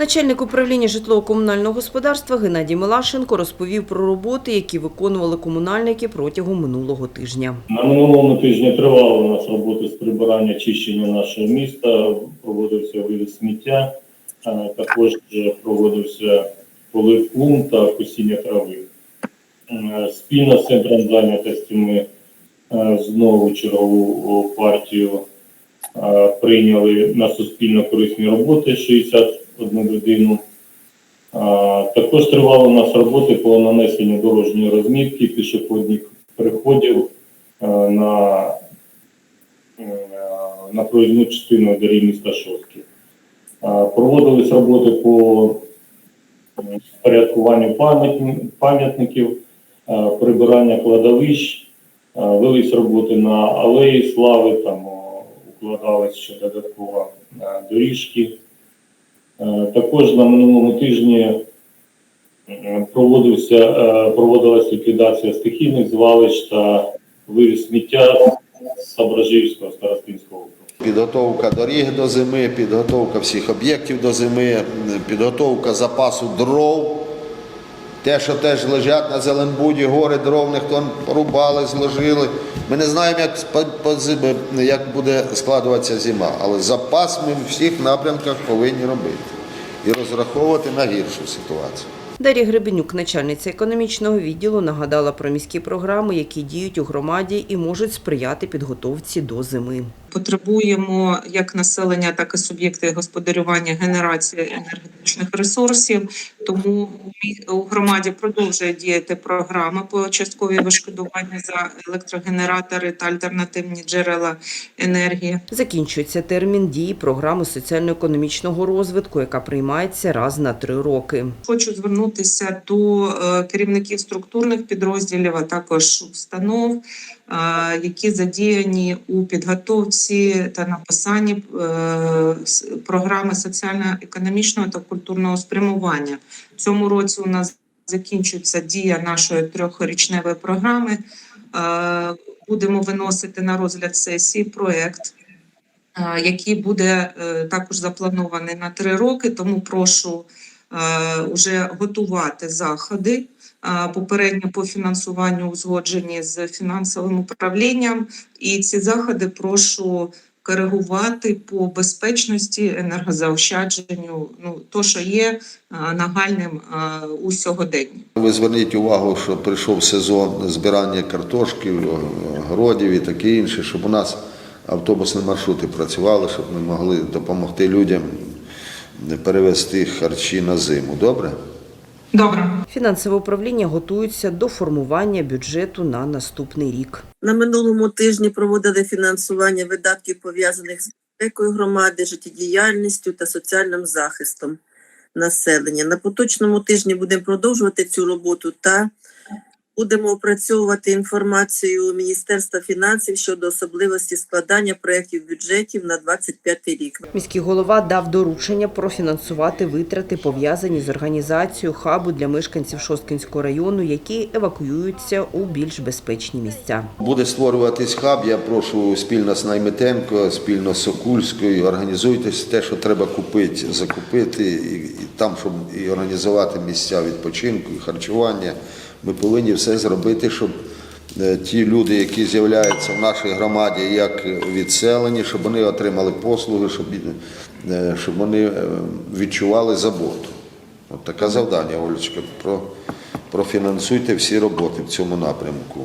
Начальник управління житлово-комунального господарства Геннадій Милашенко розповів про роботи, які виконували комунальники протягом минулого тижня. На минулому тижні тривала у нас робота з прибирання чищення нашого міста, проводився вивіз сміття, також проводився полив клумб та косіння трави. Е, Спільно з центром зайнятості ми е, знову чергову партію е, прийняли на суспільно корисні роботи 61 людину. Також тривали у нас роботи по нанесенню дорожньої розмітки пішохідних переходів на, е, на проїзну частину доріг міста Шостки. Проводились роботи по е, порядкуванню пам'ятників, прибирання кладовищ, велись роботи на алеї слави, там укладались ще додатково е, доріжки. Е, Також на минулому тижні е, проводився, е, проводилась ліквідація стихійних звалищ та вивіз сміття з Сабражівського старостинського округу. Підготовка доріг до зими, підготовка всіх об'єктів до зими, підготовка запасу дров. Те, що теж лежать на Зеленбуді, гори дров, ніхто порубали, зложили. Ми не знаємо, як, як буде складуватися зима, але запас ми в всіх напрямках повинні робити і розраховувати на гіршу ситуацію. Дар'я Гребенюк, начальниця економічного відділу, нагадала про міські програми, які діють у громаді і можуть сприяти підготовці до зими. Потребуємо як населення, так і суб'єкти господарювання генерації енергетичних ресурсів. Тому у громаді продовжує діяти програма по частковій вишкодуванню за електрогенератори та альтернативні джерела енергії. Закінчується термін дії програми соціально-економічного розвитку, яка приймається раз на три роки. Хочу звернутися до е, керівників структурних підрозділів, а також установ, е, які задіяні у підготовці та написанні е, програми соціально-економічного та культурного спрямування. В цьому році у нас закінчується дія нашої трьохрічневої програми. Е, Будемо виносити на розгляд сесії проект. е, Який буде також запланований на три роки, тому прошу вже готувати заходи е, попередньо по фінансуванню узгоджені з фінансовим управлінням. І ці заходи прошу коригувати по безпечності, енергозаощадженню, ну то, що є е, нагальним е, у сьогоденні. Ви зверніть увагу, що прийшов сезон збирання картошки, городів і таке інше, щоб у нас автобусні маршрути працювали, щоб ми могли допомогти людям перевезти харчі на зиму. Добре? Добре. Фінансове управління готується до формування бюджету на наступний рік. На минулому тижні проводили фінансування видатків пов'язаних з безпекою громади, життєдіяльністю та соціальним захистом населення. На поточному тижні будемо продовжувати цю роботу та будемо опрацьовувати інформацію Міністерства фінансів щодо особливості складання проєктів бюджетів на 2025 рік. Міський голова дав доручення профінансувати витрати, пов'язані з організацією хабу для мешканців Шосткинського району, які евакуюються у більш безпечні місця. Буде створюватись хаб. Я прошу спільно з Найметенко, спільно з Сокульською, організуйтесь те, що треба купити, закупити, і, і там, щоб і організувати місця відпочинку, і харчування. Ми повинні все зробити, щоб е, ті люди, які з'являються в нашій громаді як відселені, щоб вони отримали послуги, щоб, е, щоб вони е, відчували заботу. От таке завдання, Олечка. Про, профінансуйте всі роботи в цьому напрямку.